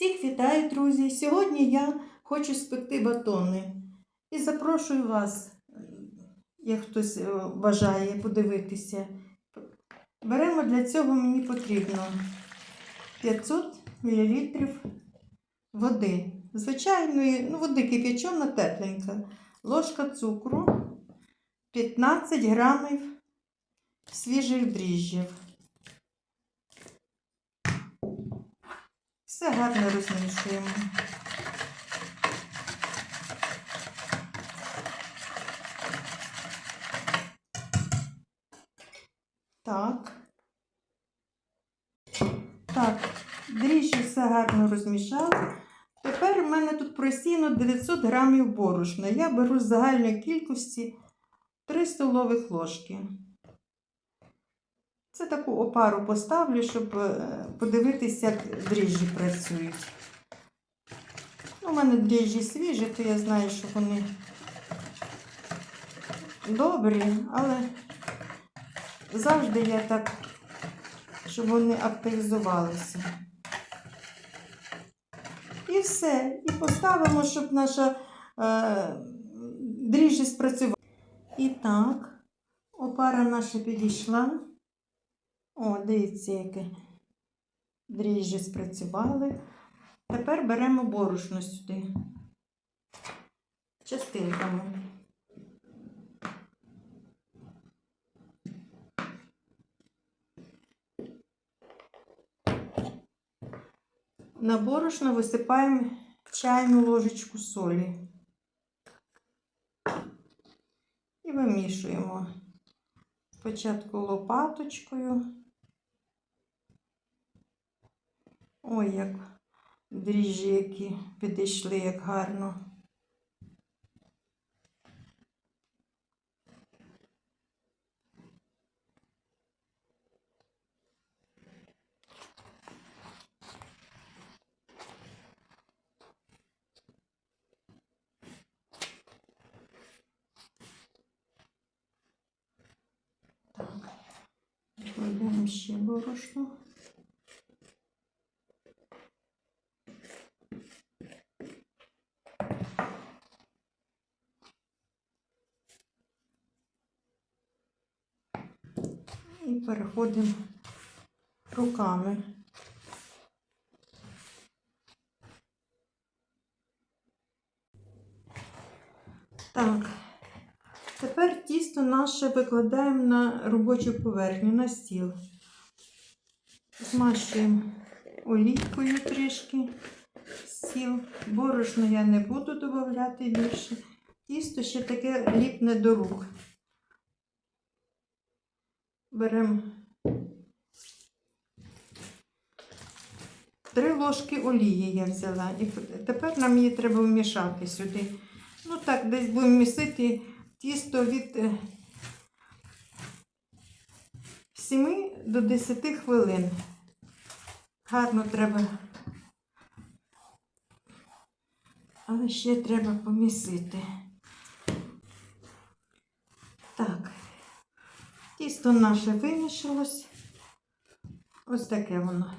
Всіх вітаю, друзі! Сьогодні я хочу спекти батони і запрошую вас, як хтось е, бажає подивитися. Беремо для цього мені потрібно 500 мл води. Звичайної, ну, води кип'ячона тепленька, ложка цукру, 15 грамів свіжих дріжджів. Все гарно розмішуємо. Так. Так, дріжджі все гарно розмішали. Тепер у мене тут просіяно 900 грамів борошна. Я беру з загальної кількості 3 столових ложки. Це таку опару поставлю, щоб е, подивитися, як дріжджі працюють. У мене дріжджі свіжі, то я знаю, що вони добрі, але завжди я так, щоб вони активізувалися. І все. І поставимо, щоб наша е, дріжджі спрацювала. І так, опара наша підійшла. О, дивіться, яке дріжджі спрацювали. Тепер беремо борошно сюди. Частинками. На борошно висипаємо чайну ложечку солі. І вимішуємо спочатку лопаточкою. Ой, як дріжджі, які підійшли, як гарно. Так, кладемо ще борошно. І переходимо руками. Так, тепер тісто наше викладаємо на робочу поверхню, на стіл. Змащуємо олійкою трішки стіл. Борошно я не буду додавати більше. Тісто ще таке ліпне до рук. Беремо три ложки олії я взяла. І тепер нам її треба вмішати сюди. Ну так, десь будемо місити тісто від 7 до 10 хвилин. Гарно треба. Але ще треба помісити. Так. Тісто наше вимішалось. Ось таке воно.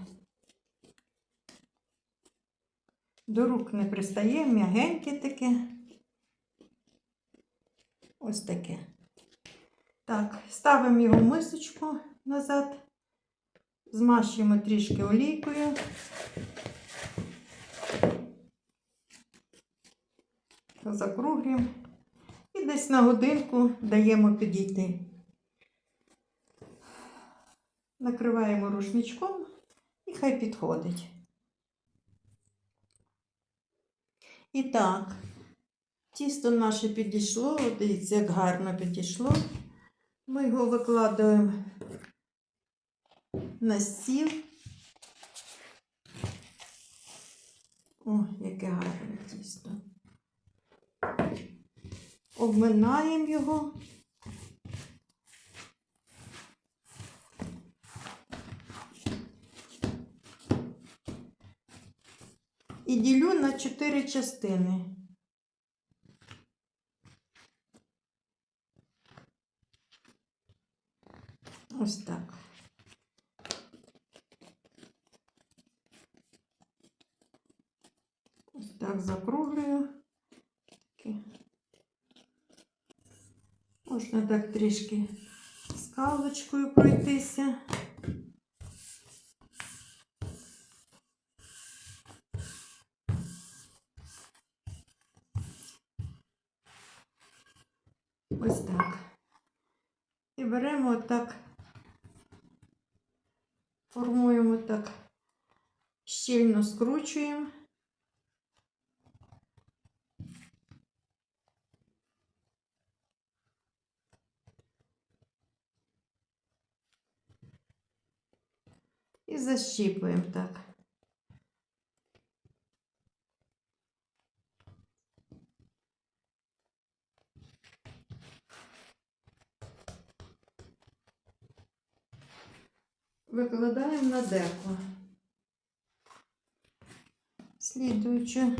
До рук не пристає, м'ягеньке таке. Ось таке. Так, ставимо його в мисочку назад, змащуємо трішки олійкою. Закруглюємо і десь на годинку даємо підійти. Накриваємо рушничком і хай підходить. І так, тісто наше підійшло, дивіться, як гарно підійшло. Ми його викладаємо на стіл. О, яке гарне тісто. Обминаємо його. і 4 частини. Ось так. Ось так закруглюю. Можна так трішки скалочкою пройтися. Ось так. І беремо так, формуємо так, щільно скручуємо. І защіпуємо так. Викладаємо на деко. Слідуючи.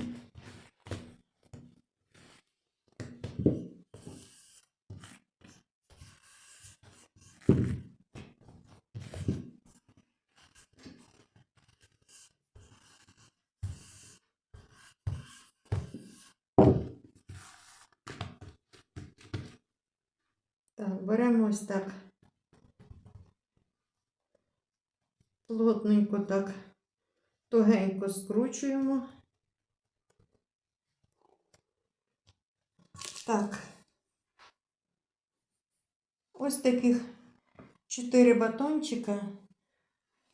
Так, беремо ось так. Плотненько так тугенько скручуємо. Так. Ось таких 4 батончика.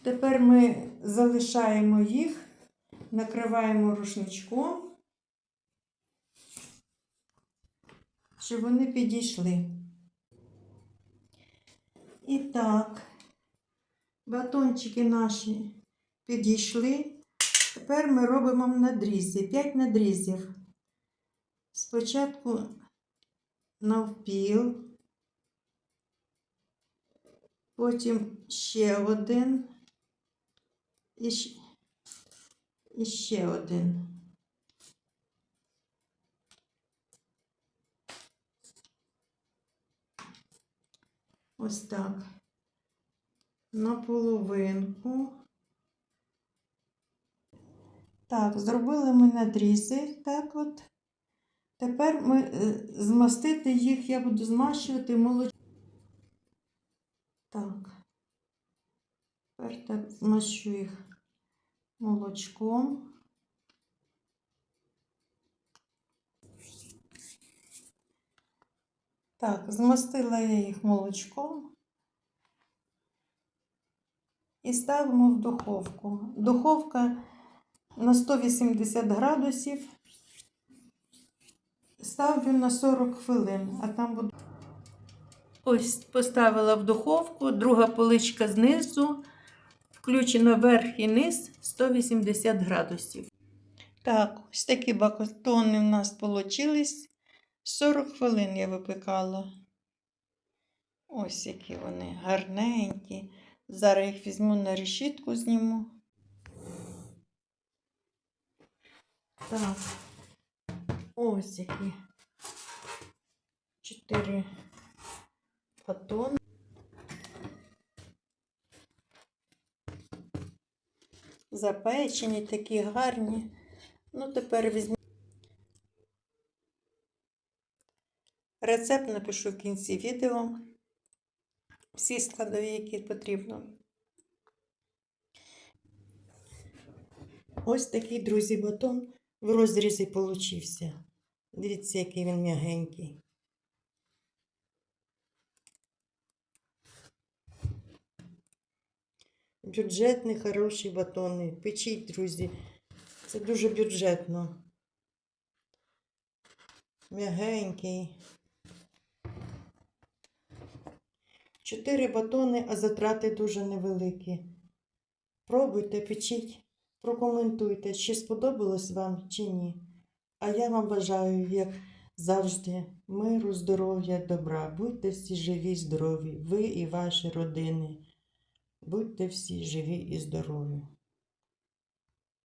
Тепер ми залишаємо їх, накриваємо рушничком, щоб вони підійшли. І так. Батончики наші підійшли. Тепер ми робимо надрізи. 5 надрізів. Спочатку навпіл, потім ще один і ще, один. Ось так на половинку. Так, зробили ми надрізи, так от. Тепер ми е, змастити їх, я буду змащувати молочком. Так. Тепер так змащу їх молочком. Так, змастила я їх молочком. І ставимо в духовку. Духовка на 180 градусів. Ставлю на 40 хвилин, а там буде. Ось поставила в духовку, друга поличка знизу, включено верх і низ 180 градусів. Так, ось такі бакотони в нас вийшли. 40 хвилин я випекала. Ось які вони гарненькі. Зараз їх візьму на решітку, зніму. Так, ось які чотири батони. Запечені, такі гарні. Ну, тепер візьму. Рецепт напишу в кінці відео всі складові, які потрібно. Ось такий, друзі, батон в розрізі получився. Дивіться, який він м'ягенький. Бюджетний, хороший батони. Печіть, друзі. Це дуже бюджетно. М'ягенький. Чотири батони, а затрати дуже невеликі. Пробуйте, печіть, прокоментуйте, чи сподобалось вам, чи ні. А я вам бажаю, як завжди, миру, здоров'я, добра. Будьте всі живі, здорові, ви і ваші родини. Будьте всі живі і здорові.